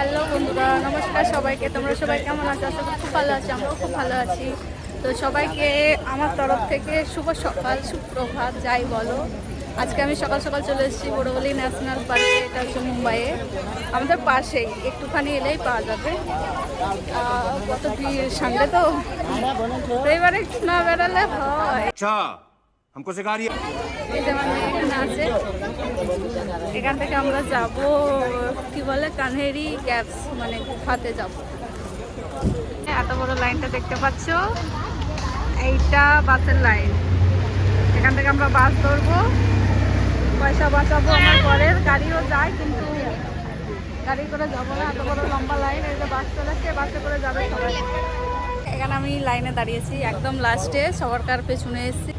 Hello বন্ধুরা, নমস্কার সবাইকে। তোমরা সবাই কেমন আছো? আশা করি খুব ভালো আছি, আমরাও খুব ভালো আছি। তো সবাইকে আমার তরফ থেকে শুভ সকাল, সুপ্রভাত, যাই বলো। আজকে আমি সকাল সকাল চলে এসেছি বড়বলি ন্যাশনাল পার্কে, এটা হচ্ছে মুম্বাইয়ে। আমাদের পাশেই, একটুখানি এলেই পাওয়া যাবে। কত কি সামনে তো এবারে না বেড়ালে হয়। हमको सिखा रही है এই যে আমাদের এখানে আছে এখান থেকে আমরা যাব কি বলে কানহেরি ক্যাবস মানে গুফাতে যাব এত বড় লাইনটা দেখতে পাচ্ছ এইটা বাসের লাইন এখান থেকে আমরা বাস ধরবো পয়সা বাঁচাবো আমার ঘরের গাড়িও যায় কিন্তু গাড়ি করে যাবো না এত বড় লম্বা লাইন এই যে বাস চলেছে বাসে করে যাবে সবাই এখানে আমি লাইনে দাঁড়িয়েছি একদম লাস্টে সবার কার পেছনে এসেছি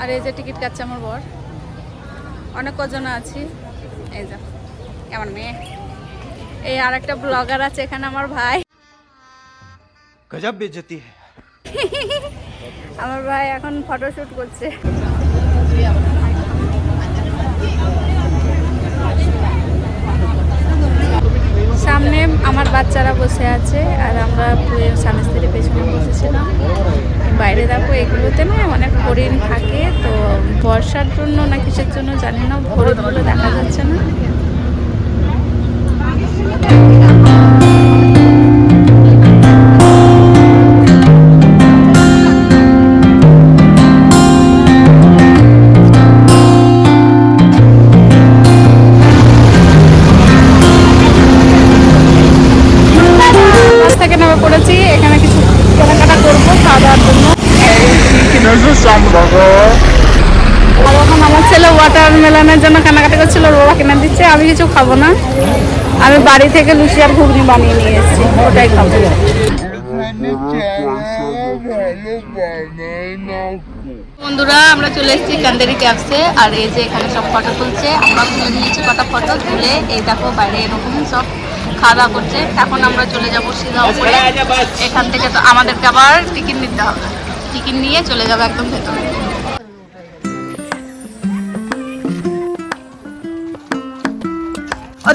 আর এই যে টিকিট কাটছে আমার বর। অনেক কজন আছি। এই যে আমার মেয়ে? এই আর একটা ব্লগার আছে এখানে আমার ভাই। গজব বেজতি আমার ভাই এখন ফটোশুট করছে। সামনে আমার বাচ্চারা বসে আছে আর আমরা পুয়ের স্বামী স্ত্রীর পেছনে বসেছিলাম। বাইরে দেখো, এগুলোতে না অনেক হরিণ থাকে, তো বর্ষার জন্য না কিসের জন্য জানি না, হরিণগুলো দেখা যাচ্ছে না। আমি কিছু খাব না। আমি বাড়ি থেকে লুচি আর ঘুগনি বানিয়ে নিয়ে এসেছি, ওটাই খাব। বন্ধুরা, আমরা চলে এসেছি কান্দারি ক্যাবসে আর এই যে এখানে সব ফটো তুলছে, আমরা তুলে নিয়েছি কটা ফটো তুলে, এই দেখো বাইরে এরকম সব খাওয়া দাওয়া করছে। এখন আমরা চলে যাব সিধা উপরে এখান থেকে তো আমাদেরকে আবার টিকিট নিতে হবে। টিকিট নিয়ে চলে যাব একদম ভেতরে।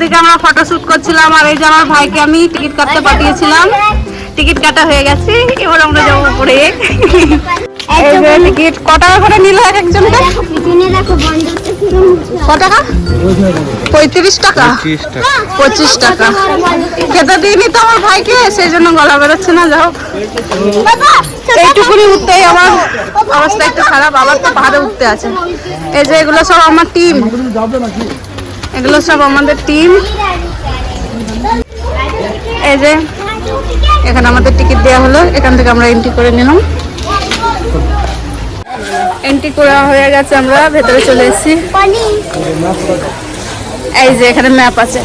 ওদিকে আমরা ফটো শুট করছিলাম আর এই যে আমার ভাইকে আমি টিকিট কাটতে পাঠিয়েছিলাম। টিকিট কাটা হয়ে গেছে এবার আমরা যাব উপরে। এই যে টিকিট ক টাকা করে নিল এক একজনকে? ক টাকা? পঁয়ত্রিশ টাকা? পঁচিশ টাকা। খেতে দিইনি তো আমার ভাইকে সেই জন্য গলা বেরোচ্ছে না যাও। এইটুকুনি উঠতেই আমার অবস্থা একটু খারাপ আবার তো পাহাড়ে উঠতে আছে। এই যে এগুলো সব আমার টিম এগুলো সব আমাদের টিম এই যে এখানে আমাদের টিকিট দেওয়া হলো এখান থেকে আমরা এন্ট্রি করে নিলাম। এন্ট্রি করা হয়ে গেছে আমরা ভেতরে চলে এসেছি। এই যে এখানে ম্যাপ আছে।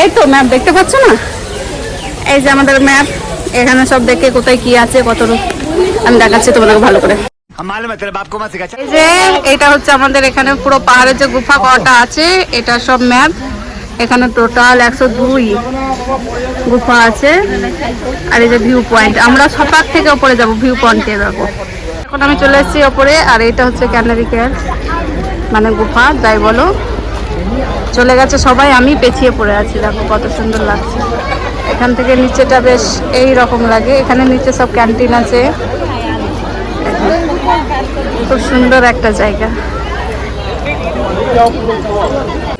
এই তো ম্যাপ দেখতে পাচ্ছ না? এই যে আমাদের ম্যাপ এখানে সব দেখে কোথায় কি আছে কত আমি দেখাচ্ছি তোমাদেরকে ভালো করে। যে, এটা হচ্ছে আমাদের এখানে পুরো পাহাড়ের যে গুফা কটা আছে, এটা সব ম্যাপ। এখানে টোটাল একশো দুই গুফা আছে। আর এই যে ভিউ পয়েন্ট আমরা সবার থেকে ওপরে যাব ভিউ পয়েন্টে যাব এখন আমি চলে এসেছি ওপরে আর এটা হচ্ছে ক্যানারি কেয়ার মানে গুফা, যাই বলো। চলে গেছে সবাই, আমি পেছিয়ে পড়ে আছি, দেখো কত সুন্দর লাগছে। এখান থেকে নিচেটা বেশ এই রকম লাগে। এখানে নিচে সব ক্যান্টিন আছে। খুব সুন্দর একটা জায়গা।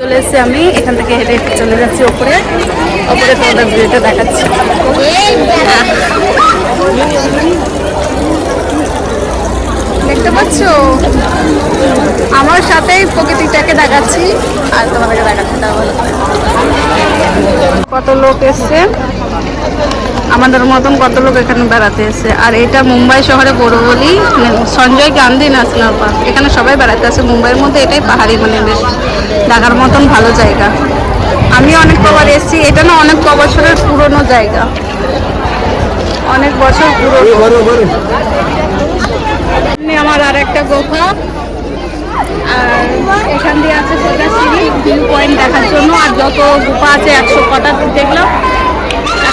চলে এসেছি আমি, এখান থেকে হেঁটে হেঁটে চলে যাচ্ছি ওপরে। ওপরে তোমাদের ভিউটা দেখাচ্ছি। দেখতে পাচ্ছ? আমার সাথেই প্রকৃতিটাকে দেখাচ্ছি। আর তোমাদেরকে দেখাচ্ছি কত লোক এসছে? আমাদের মতন কত লোক এখানে বেড়াতে এসে আর এটা মুম্বাই শহরে বড়বলি সঞ্জয় গান্ধী ন্যাশনাল পার্ক। এখানে সবাই বেড়াতে আসে। মুম্বাইয়ের মধ্যে এটাই পাহাড়ি মানে বেশ দেখার মতন ভালো জায়গা। আমি অনেক কবার এসেছি। এটা না অনেক ক বছরের পুরনো জায়গা। অনেক বছর পুরনো। আমার আর একটা গোফা। আর এখান দিয়ে আছে সোজা সিঁড়ি ভিউ পয়েন্ট দেখার জন্য। আর যত গুফা আছে একশো কটা দেখলাম।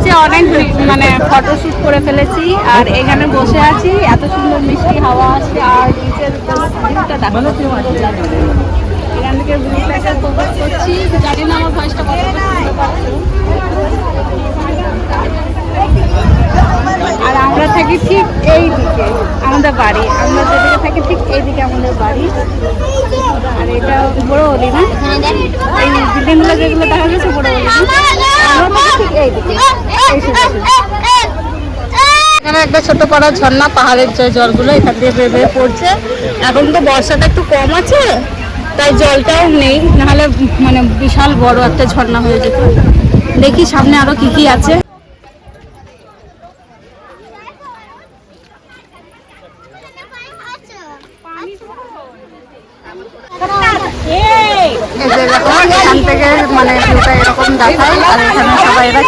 নিচে অনেক মানে ফটো শুট করে ফেলেছি আর এখানে বসে আছি। এত সুন্দর মিষ্টি হাওয়া আছে আর নিচের দেখো এখান থেকে ভিউটাকে ফোকাস করছি জানি না আমার ভয়েসটা কতটা শুনতে পাচ্ছ আর আমরা থাকি ঠিক এই দিকে, আমাদের বাড়ি। আমরা যেদিকে থাকি ঠিক এই দিকে আমাদের বাড়ি। আর এটা বড় অলি না? এই বিল্ডিংগুলো যেগুলো দেখা যাচ্ছে বড় অলি আমরা ঠিক এখানে একটা ছোট পাড়া ঝর্ণা, পাহাড়ের যে জলগুলো এখান দিয়ে বেয়ে বেয়ে পড়ছে। এখন তো বর্ষাটা একটু কম আছে, তাই জলটাও নেই। নাহলে মানে বিশাল বড় একটা ঝর্ণা হয়ে যেত। দেখি সামনে আরও কি কি আছে এই যে দেখো এখান থেকে মানে ভিউটা এরকম দেখায় আর এখানে সবাই এরা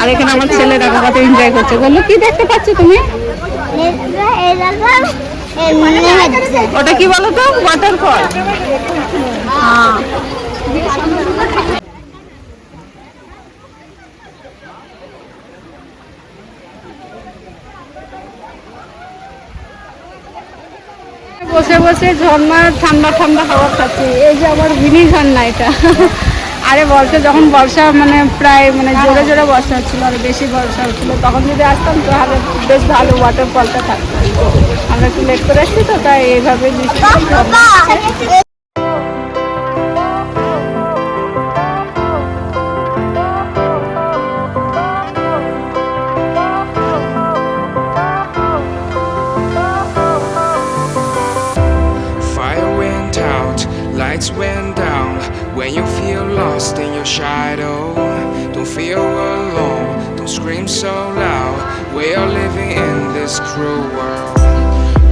আর এখানে আমার ছেলে দেখো কত এনজয় করছে। বলল, কি দেখতে পাচ্ছ তুমি? ওটা কি বলো তো ওয়াটারফল বসে বসে ঝর্ণার ঠান্ডা ঠান্ডা হাওয়া খাচ্ছি। এই যে আমার মিনি ঝর্ণা এটা। আরে বর্ষা যখন বর্ষা মানে প্রায় মানে জোরে জোরে বর্ষা হচ্ছিল আর বেশি বর্ষা হচ্ছিল তখন যদি আসতাম তাহলে বেশ ভালো ওয়াটারফলটা থাকতো। আমরা একটু লেট করে আসছি তো তাই এইভাবে feel lost in your shadow, don't feel alone, don't scream so loud. We are living in this cruel world.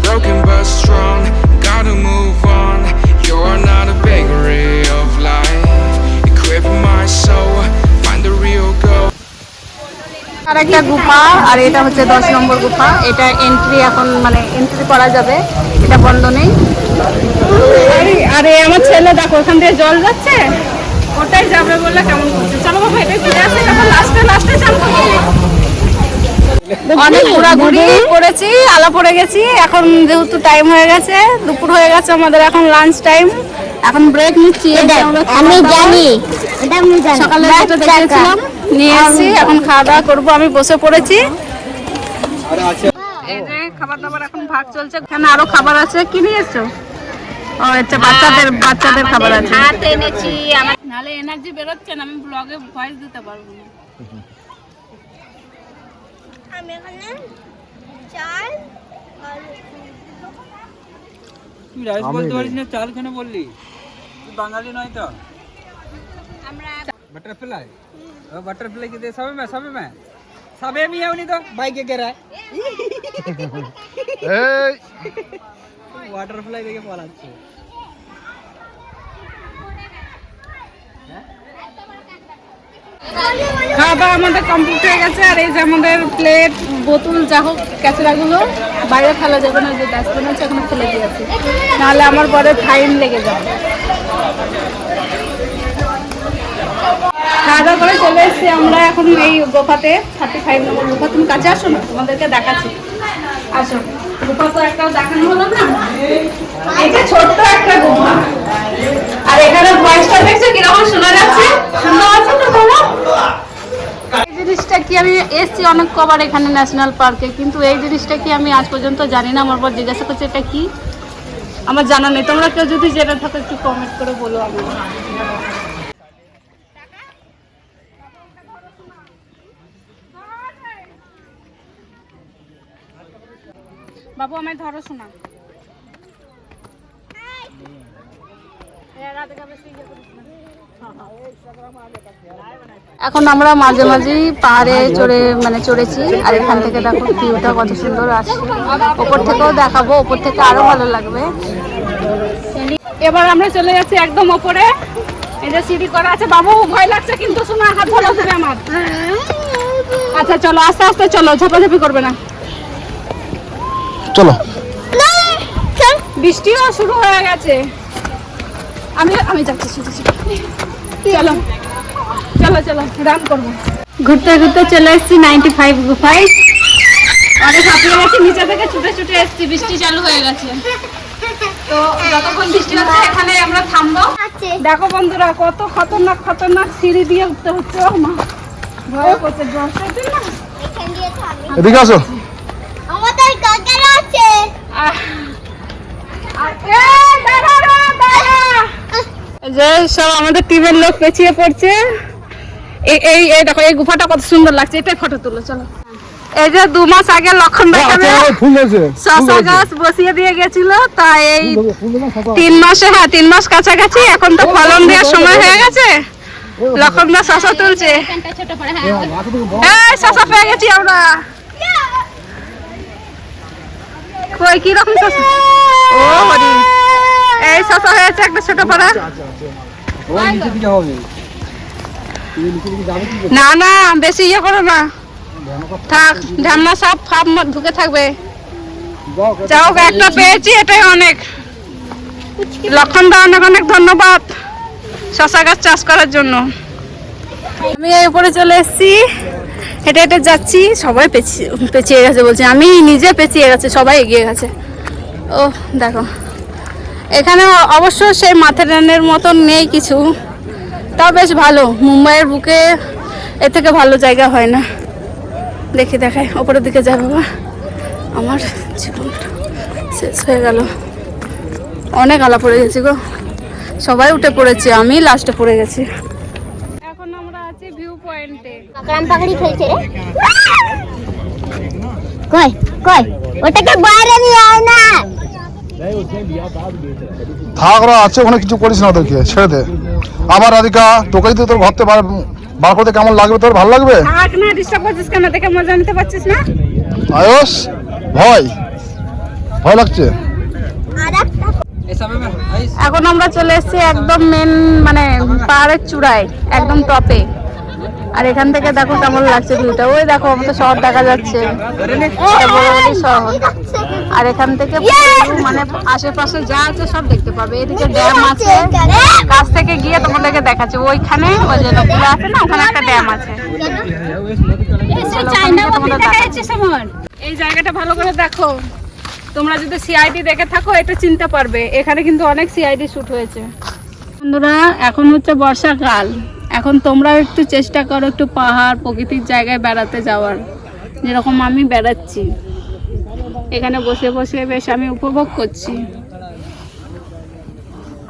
Broken but strong, gotta move on. You're not a bakery of life. Equip my soul, find the real goal. আর একটা গুফা আর এটা হচ্ছে দশ নম্বর গুফা এটা entry এখন মানে entry করা যাবে এটা বন্ধ নেই আরে আমার ছেলে দেখো ওখান থেকে জল যাচ্ছে ওটাই যাবে বললে কেমন করছে। চলো বাবা এটা ফিরে আসে তারপর লাস্টে লাস্টে চালবো অনেক ঘোরাঘুরি করেছি আলা পড়ে গেছি। এখন যেহেতু টাইম হয়ে গেছে দুপুর হয়ে গেছে আমাদের এখন লাঞ্চ টাইম এখন ব্রেক নিচ্ছি আমি জানি সকালে দেখেছিলাম নিয়ে এসেছি এখন খাওয়া দাওয়া করব আমি বসে পড়েছি। এই যে খাবার দাবার এখন ভাগ চলছে। এখানে আরও খাবার আছে কি নিয়ে এসছো? ও আচ্ছা বাচ্চাদের বাচ্চাদের খাবার আছে ভাত এনেছি আমার নালে এনার্জি বেরোচ্ছে না আমি ব্লগে ভয়েস দিতে পারবো না আমি এখানে চাল তুই রাইস বলতে পারিস না চাল কেন বললি তুই বাঙালি নয় তো बटरफ्लाई ओ बटरफ्लाई के दे सबे में सबे में सबे में आउनी तो बाइक के गिरा ওয়াটারফ্লাই দেখে পালাচ্ছে। খাওয়া দাওয়া আমাদের কমপ্লিট হয়ে গেছে, আর এই যে আমাদের প্লেট বোতল, যা হোক, ক্যাচড়াগুলো, বাইরে ফেলা যাবে না, যে ডাস্টবিন আছে, এখন ফেলে দিয়েছে নাহলে আমার পরে ফাইন লেগে যাবে। খাওয়া দাওয়া করে চলে এসেছি আমরা এখন এই গোফাতে থার্টি ফাইভ নম্বর গোফা তুমি কাছে আসো না? তোমাদেরকে দেখাচ্ছি। আসো। গোফা তো একটাও দেখানো হলো না? এই যে ছোট্ট একটা গোফা আর এখানে ভয়েসটা দেখছ কীরকম শোনা যাচ্ছে? শুনতে পাচ্ছ তো তোমরা এই জিনিসটা কি আমি এসছি অনেক কবার এখানে ন্যাশনাল পার্কে কিন্তু এই জিনিসটা কি আমি আজ পর্যন্ত জানি না। আমার পর জিজ্ঞাসা করছে এটা কি? আমার জানা নেই। তোমরা কেউ যদি জেনে থাকো একটু কমেন্ট করে বলো আমি বাবু আমায় ধরো শোনা এখন আমরা মাঝে মাঝেই পাহাড়ে চড়ে মানে চড়েছি আর এখান থেকে দেখো ভিউটা কত সুন্দর আসছে ওপর থেকেও দেখাবো ওপর থেকে আরও ভালো লাগবে। এবার আমরা চলে যাচ্ছি একদম ওপরে। এই যে সিঁড়ি করা আছে বাবু ভয় লাগছে কিন্তু শোনা হাত ধরো তুমি আমার। আচ্ছা চলো আস্তে আস্তে চলো ঝাপাঝাপি করবে না। चलो বৃষ্টিও শুরু হয়ে গেছে। আমি আমি যাচ্ছি শুধু। চলো চলো চলো রান করব। ঘুরতে ঘুরতে চলে এসেছি নাইনটি ফাইভ গুফাই অনেক হাঁপিয়ে গেছি নিচে থেকে ছুটে ছুটে এসেছি বৃষ্টি চালু হয়ে গেছে। তো যতক্ষণ বৃষ্টি হচ্ছে এখানে আমরা থামবো। দেখো বন্ধুরা কত খতরনাক খতরনাক সিঁড়ি দিয়ে উঠতে হচ্ছে ও মা। ভয় করছে জন্য এদিকে আসো। আমাদের কাকার আছে। যে সব আমাদের টিমের লোক পেছিয়ে পড়ছে। এই এই এই দেখো এই গুফাটা কত সুন্দর লাগছে এটাই ফটো তুলো চলো। এই যে দু মাস আগে লক্ষণ দেখাবে শশা গাছ বসিয়ে দিয়ে গেছিল তাই এই তিন মাসে হ্যাঁ তিন মাস কাছাকাছি এখন তো ফলন দেওয়ার সময় হয়ে গেছে। লক্ষণ দা শশা তুলছে। এই শশা পেয়ে গেছি আমরা। কই কি রকম শশা? ও হরি এই শশা হয়েছে একটা ছোট পাড়া। যাবে কি না না বেশি ইয়ে করো না। থাক ঢামনা সব ফাপ ঢুকে থাকবে। যাও, একটা পেয়েছি, এটাই অনেক। লক্ষণ দা, অনেক অনেক ধন্যবাদ। শশা গাছ চাষ করার জন্য। আমি এই উপরে চলে এসেছি। হেঁটে হেঁটে যাচ্ছি। সবাই পেছিয়ে পেছিয়ে গেছে বলছে। আমি নিজে পেছিয়ে গেছে, সবাই এগিয়ে গেছে। ও, দেখো। এখানে অবশ্য সেই মাথা মাথেরানের মতন নেই কিছু। তাও বেশ ভালো। মুম্বাইয়ের বুকে এর থেকে ভালো জায়গা হয় না। দেখি দেখায়। ওপরের দিকে যায় বাবা। আমার জীবনটা শেষ হয়ে গেল। অনেক আলা পড়ে গেছি গো। সবাই উঠে পড়েছে, আমি লাস্টে পড়ে গেছি। এখন আমরা আছি ভিউ পয়েন্টে কাকরাম পাকড়ি খেলছে রে। কই কই? ওটাকে বাইরে নিয়ে আয় না। থাক ওরা আছে ওখানে কিছু করিস না ওদেরকে ছেড়ে দে। আবার রাধিকা তোকে যদি তোর ঘরতে বার বার করতে কেমন লাগবে? তোর ভালো লাগবে? থাক না ডিস্টার্ব করছিস কেন? দেখে মজা নিতে পারছিস না? আয়স ভয়। ভয় লাগছে? এখন আমরা চলে এসেছি একদম মেন মানে পাহাড়ের চূড়ায় একদম টপে আর এখান থেকে দেখো কেমন লাগছে ভিউটা। ওই দেখো আমাদের শহর দেখা যাচ্ছে। শহর। আর এখান থেকে মানে আশেপাশে যা আছে সব দেখতে পাবে। এদিকে ড্যাম আছে। কাছ থেকে গিয়ে তোমাদেরকে দেখাচ্ছে। ওইখানে ওই যে নদীটা আছে না ওখানে একটা ড্যাম আছে। এই জায়গাটা ভালো করে দেখো। তোমরা যদি সিআইডি দেখে থাকো এটা চিনতে পারবে। এখানে কিন্তু অনেক সিআইডি শুট হয়েছে। বন্ধুরা, এখন হচ্ছে বর্ষাকাল। এখন তোমরাও একটু চেষ্টা করো একটু পাহাড়, প্রকৃতির জায়গায় বেড়াতে যাওয়ার। যেরকম আমি বেড়াচ্ছি। এখানে বসে বসে বেশ আমি উপভোগ করছি।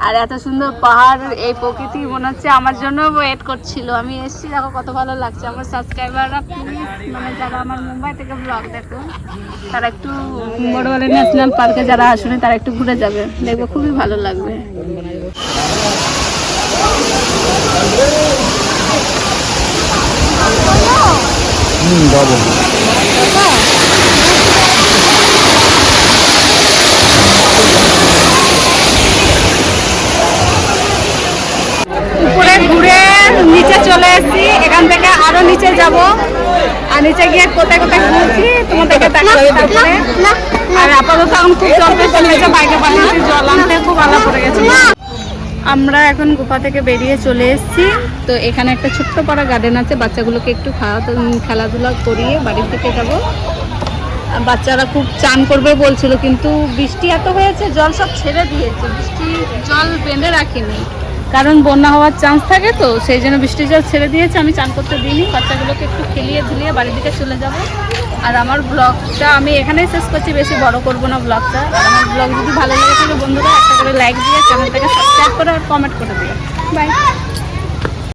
আর এত সুন্দর পাহাড়, এই প্রকৃতি মনে হচ্ছে আমার জন্য ওয়েট করছিল। আমি এসেছি, দেখো কত ভালো লাগছে। আমার সাবস্ক্রাইবাররা মানে যারা আমার মুম্বাই থেকে ব্লগ দেখো, তারা একটু বড়বালি ন্যাশনাল পার্কে যারা আসেনি তারা একটু ঘুরে যাবে। দেখবে খুবই ভালো লাগবে। হুম যাব উপরে ঘুরে নিচে চলে এসেছি। এখান থেকে আরও নিচে যাব। আর নিচে গিয়ে কোথায় কোথায় ঘুরছি, তোমাদেরকে দেখাবো আর আপাতত এখন খুব জল হয়েছে বাইকে পাঠিয়েছি জল আনতে খুব আলা পড়ে গেছে। আমরা এখন গুফা থেকে বেরিয়ে চলে এসেছি। তো এখানে একটা ছোট্ট পাড়া গার্ডেন আছে, বাচ্চাগুলোকে একটু খেলাধুলা করিয়ে বাড়ির থেকে যাব। বাচ্চারা খুব চান করবে বলছিল, কিন্তু বৃষ্টি এত হয়েছে, জল সব ছেড়ে দিয়েছে। বৃষ্টি জল বেঁধে রাখিনি। কারণ বন্যা হওয়ার চান্স থাকে তো, সেই জন্য বৃষ্টি জল ছেড়ে দিয়েছে, আমি চান করতে দিইনি। বাচ্চাগুলোকে একটু খেলিয়ে ধুলিয়ে বাড়ির দিকে চলে যাব। আর আমার ব্লগটা আমি এখানেই শেষ করছি, বেশি বড় করব না ব্লগটা আর আমার ব্লগ যদি ভালো লেগে থাকে বন্ধুরা, একটা করে লাইক দিয়ে চ্যানেলটাকে সাবস্ক্রাইব করে আর কমেন্ট করে দিও। বাই